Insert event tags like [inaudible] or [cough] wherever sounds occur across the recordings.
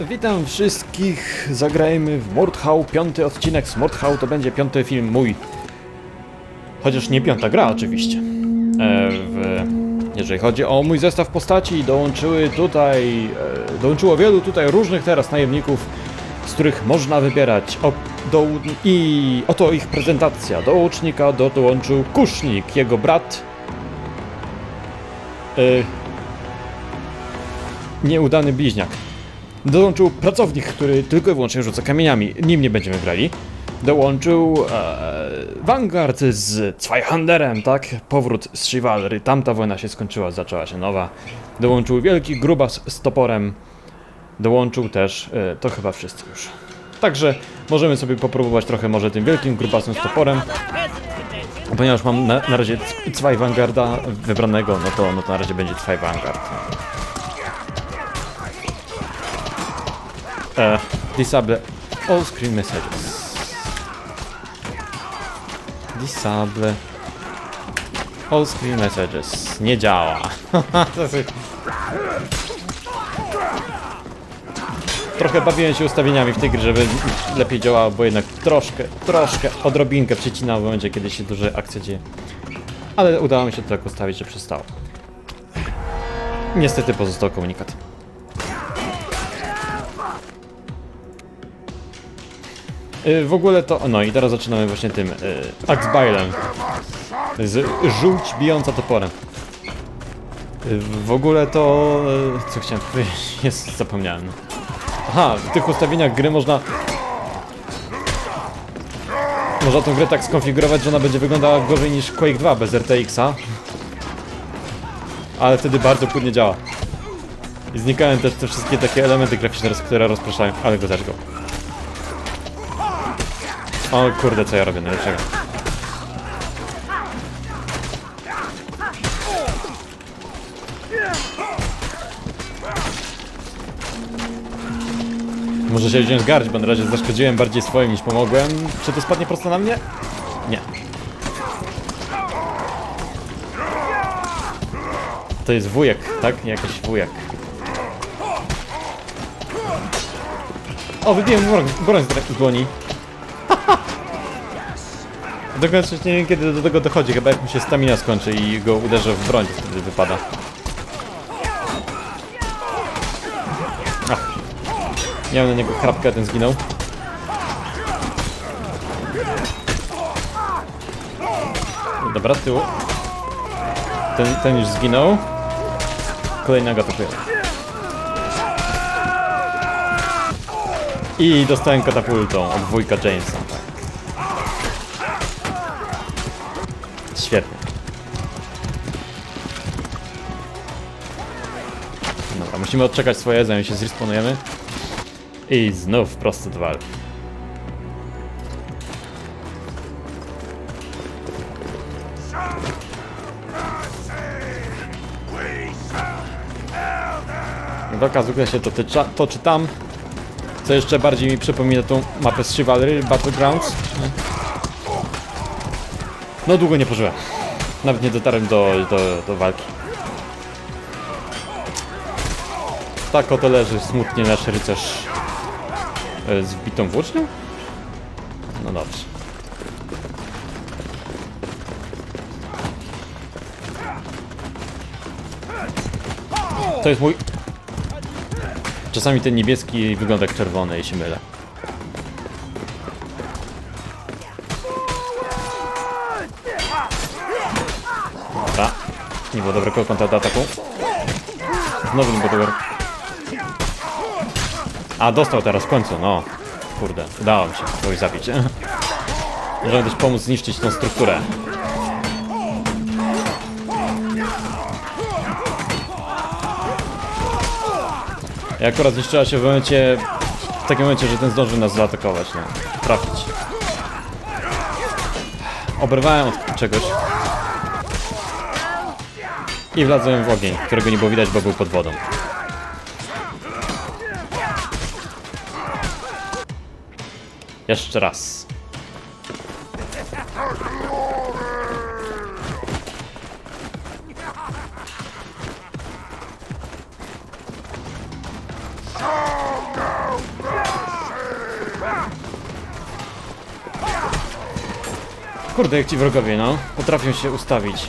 Witam wszystkich, zagrajmy w Mordhau, piąty odcinek z Mordhau, to będzie piąty film mój. Chociaż nie piąta gra oczywiście. E, w, jeżeli chodzi o mój zestaw postaci, dołączyły tutaj, e, dołączyło wielu tutaj różnych teraz najemników, z których można wybierać. O, do, I oto ich prezentacja. Do łucznika do, dołączył Kusznik, jego brat. E, nieudany bliźniak. Dołączył pracownik, który tylko i wyłącznie rzuca kamieniami. Nim nie będziemy grali. Dołączył e, Vanguard z Zweihanderem, tak? Powrót z Chivalry. Tamta wojna się skończyła, zaczęła się nowa. Dołączył wielki grubas z toporem. Dołączył też, e, to chyba wszyscy już. Także możemy sobie popróbować trochę może tym wielkim grubasem z toporem. Ponieważ mam na, na razie Zwei Vanguarda wybranego, no to, no to na razie będzie Zwei Vanguard. E, disable all screen messages. Disable all screen messages. Nie działa. [laughs] Trochę bawiłem się ustawieniami w tej grze, żeby lepiej działało, bo jednak troszkę, troszkę, odrobinkę przycina w momencie, kiedy się duże akcja dzieje. Ale udało mi się to tak ustawić, że przestało. Niestety pozostał komunikat. W ogóle to. No i teraz zaczynamy właśnie tym. Y, Axbailem. Z żółć bijąca toporem. Y, W ogóle to. y, Co chciałem powiedzieć? [laughs] Jest, zapomniałem. Aha, w tych ustawieniach gry można. Można tą grę tak skonfigurować, że ona będzie wyglądała gorzej niż Quake 2 bez RTX-a. Ale wtedy bardzo płynnie działa. I znikają też te wszystkie takie elementy graficzne, które rozpraszają. Ale go zaczgo. O kurde, co ja robię najlepszego. Muszę się wziąć garść, bo na razie zaszkodziłem bardziej swoim niż pomogłem. Czy to spadnie prosto na mnie? Nie. To jest wujek, tak? Jakiś wujek. O, wybiłem broń, broń z dłoni. Do końca nie wiem kiedy do tego dochodzi, chyba jak mi się stamina skończy i go uderzę w broń, to wtedy wypada. Ach. Miałem na niego chrapkę, ten zginął. Dobra, z tyłu. Ten, ten już zginął. Kolejnego atakuje. I dostałem katapultą od wujka Jamesa. Dobra, musimy odczekać swoje, zanim się zrespawnujemy. I znów prosto do walki. Walka zwykle się dotyczy, toczy tam, co jeszcze bardziej mi przypomina tą mapę z Chivalry Battlegrounds. No długo nie pożyłem. Nawet nie dotarłem do, do, do walki. Tak oto leży smutnie nasz rycerz e, z wbitą włócznią? No dobrze. To jest mój... Czasami ten niebieski wygląda jak czerwony i się mylę. Dobra. Nie było dobrego kontrataku. Znowu nie było dobrego. A, dostał teraz w końcu, no. Kurde, udało mi się kogoś zabić. [laughs] Możemy też pomóc zniszczyć tą strukturę. I akurat zniszczyła się w momencie... W takim momencie, że ten zdążył nas zaatakować, no. Trafić. Oberwałem od czegoś. I wlazłem w ogień, którego nie było widać, bo był pod wodą. Jeszcze raz. Kurde, jak ci wrogowie, no. Potrafią się ustawić.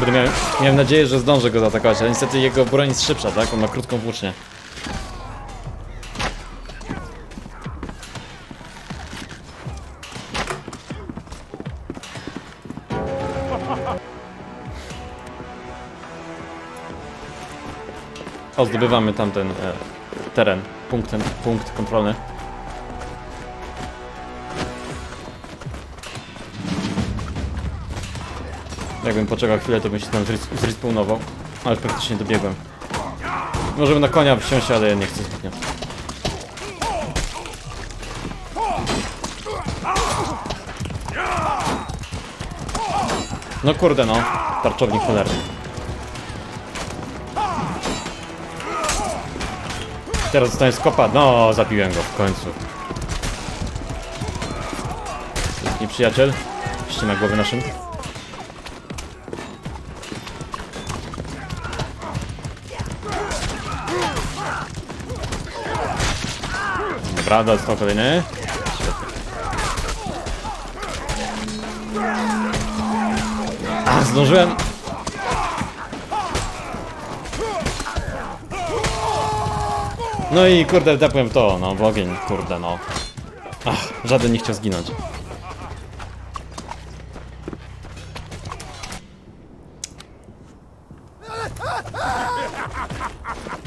Kurde, miałem, miałem nadzieję, że zdążę go zaatakować, ale niestety jego broń jest szybsza, tak? On ma krótką włócznię. O, zdobywamy tamten e, teren, punkt, punkt kontrolny. Jakbym poczekał chwilę, to bym się tam zres- zrespawnował, ale praktycznie dobiegłem. Możemy na konia wsiąść, ale ja nie chcę zbytnio. No kurde no, tarczownik cholerny. Teraz zostanie skopa. No, zabiłem go w końcu. Nieprzyjaciel. Ścina głowy naszym. Dobra, dostał kolejny. A, zdążyłem. No i kurde, wdepłem w to, no, w ogień, kurde, no. Ach, żaden nie chciał zginąć.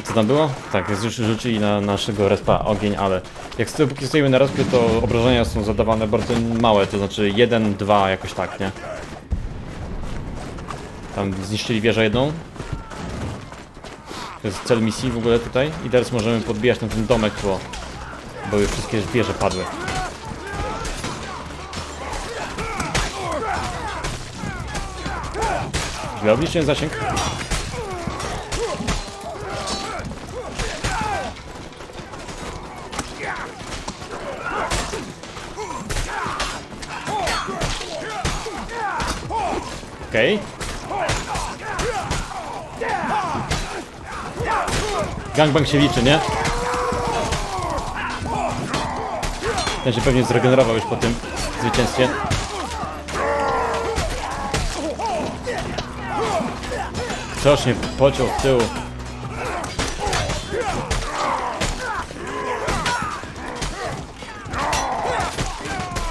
Co tam było? Tak, już rzucili na naszego respa ogień, ale jak póki stoimy na respie, to obrażenia są zadawane bardzo małe, to znaczy 1, 2, jakoś tak, nie? Tam zniszczyli wieżę jedną, to jest cel misji w ogóle tutaj. I teraz możemy podbijać na ten domek, bo, bo już wszystkie wieże padły. Źle obliczyłem zasięg. Okej. Gangbang się liczy, nie? Ten się pewnie zregenerował już po tym zwycięstwie. Coś mnie pociął w tył.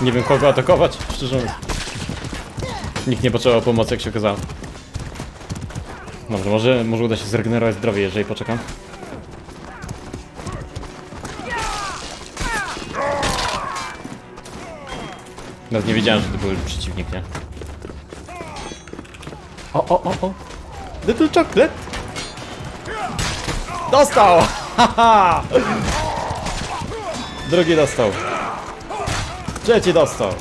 Nie wiem kogo atakować, szczerze mówiąc. Nikt nie potrzebował pomocy, jak się okazało. Dobrze, może, może uda się zregenerować zdrowie, jeżeli poczekam. Nawet nie wiedziałem, że to był przeciwnik, nie? O, o, o, o! Little chocolate! Dostał! Haha! Drugi dostał. Trzeci dostał.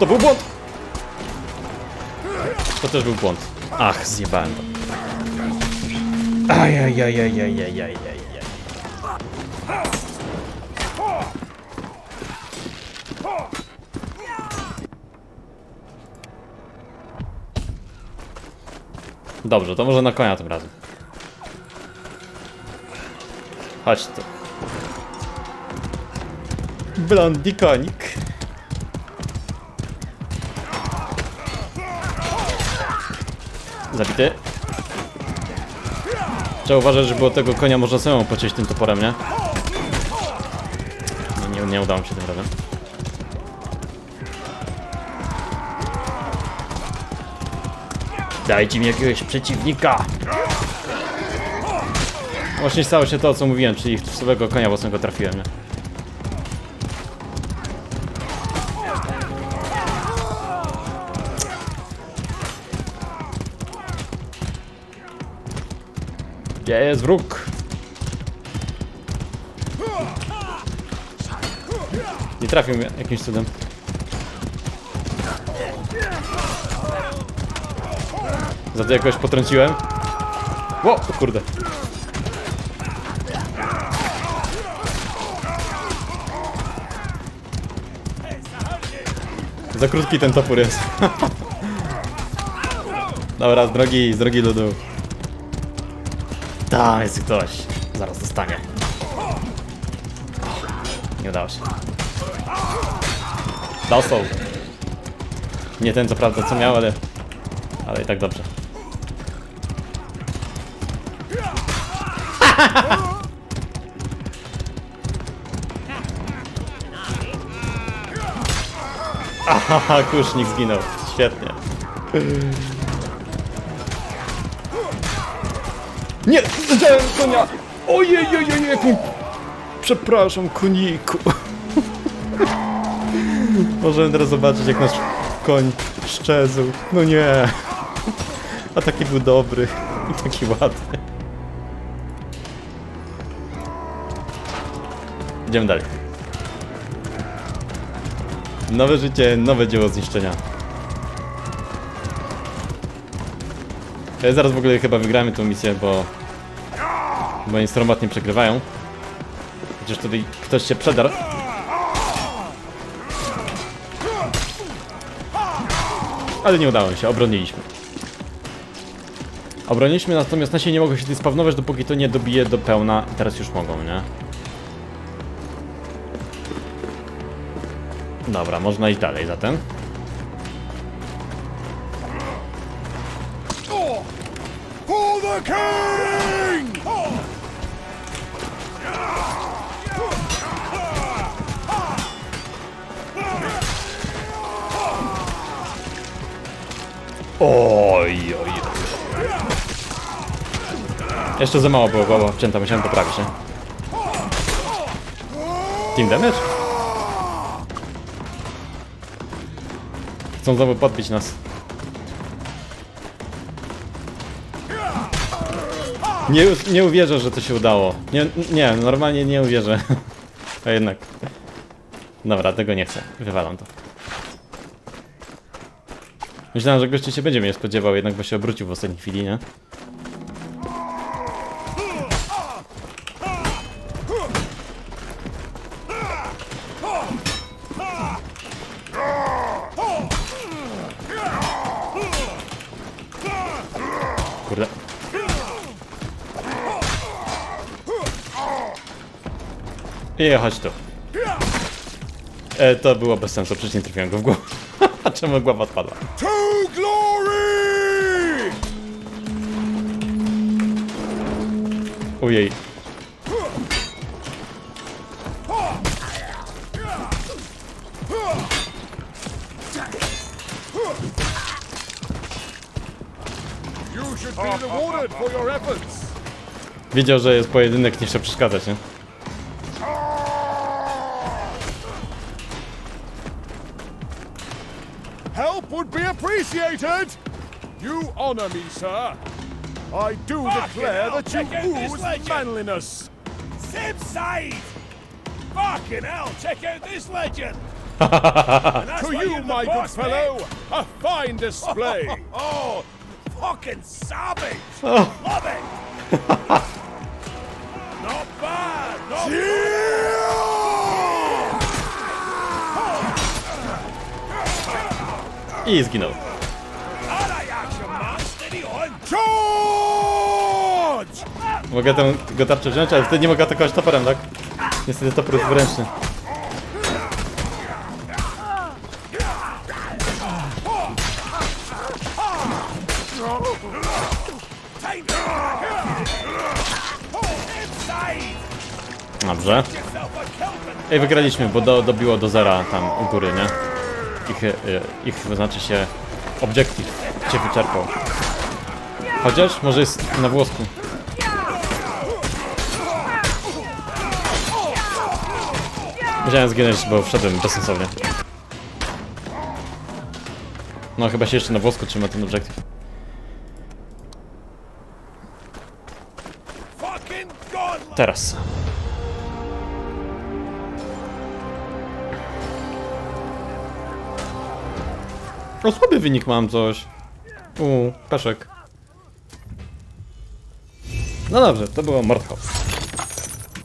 To był błąd! To też był błąd. Ach, zjebałem to. Dobrze, to może na konia tym razem. Chodź tu. Blondi konik. Zabity. Trzeba uważać, że było tego konia można samemu pociąć tym toporem, nie? Nie, nie, nie udało mi się tym razem. Dajcie mi jakiegoś przeciwnika! Właśnie stało się to, co mówiłem, czyli w swojego konia własnego trafiłem, nie? Gdzie jest wróg? Nie trafił mnie jakimś cudem. Za to jakoś potrąciłem. Ło, kurde. Za krótki ten topór jest. [laughs] Dobra, z drogi, z drogi ludu. Tam jest ktoś. Zaraz dostanie. Nie udało się. Dostał. Nie ten co prawda co miał, ale... Ale i tak dobrze. [laughs] Aha, kusznik zginął. Świetnie. Nie! Widziałem konia! Ojej, ojej, ojej, jak mi... Przepraszam, koniku. [laughs] Możemy teraz zobaczyć, jak nasz koń szczezł. No nie. A taki był dobry. Taki ładny. Idziemy dalej. Nowe życie, nowe dzieło zniszczenia. E, Zaraz w ogóle chyba wygramy tą misję, bo... Bo oni stromatnie przegrywają. Chociaż tutaj ktoś się przedarł. Ale nie udało się, obroniliśmy. Obroniliśmy, natomiast nasi nie mogą się spawnować, dopóki to nie dobije do pełna. Teraz już mogą, nie? Dobra, można iść dalej zatem. Oj, oj, oj. Jeszcze za mało było głowa wcięta, musiałem poprawić, nie? Team damage? Chcą znowu podbić nas. Nie, nie uwierzę, że to się udało. Nie, nie, normalnie nie uwierzę. [laughs] A jednak. Dobra, tego nie chcę. Wywalam to. Myślałem, że gościu się będzie mnie spodziewał, jednak bo się obrócił w ostatniej chwili, nie? Kurde. I chodź tu. E, to było bez sensu, przecież nie trafiłem go w głowę. [laughs] Czemu głowa odpadła? Ojej. Wiedział, że jest pojedynek, nie chce przeszkadzać, nie? Help would be appreciated. You honor me, sir. I do declare hell, that you check out this ooze manliness. Same side! Fucking hell, check out this legend! [laughs] To you, my good boss, fellow, mate. a fine display. [laughs] Oh, oh, fucking savage! [laughs] Oh. Love it! not bad, not I zginął. Mogę tę go wziąć, ale wtedy nie mogę atakować toporem, tak? Niestety topór jest Inside! Dobrze. Ej, wygraliśmy, bo do, dobiło do zera tam u góry, nie? Ich, e, ich znaczy się objective się wyczerpał. Chociaż może jest na włosku. Musiałem zginąć, bo wszedłem bezsensownie. No chyba się jeszcze na włosku trzyma ten godlike! Teraz. O, słaby wynik mam coś. U, peszek. No dobrze, to było Mordhaus.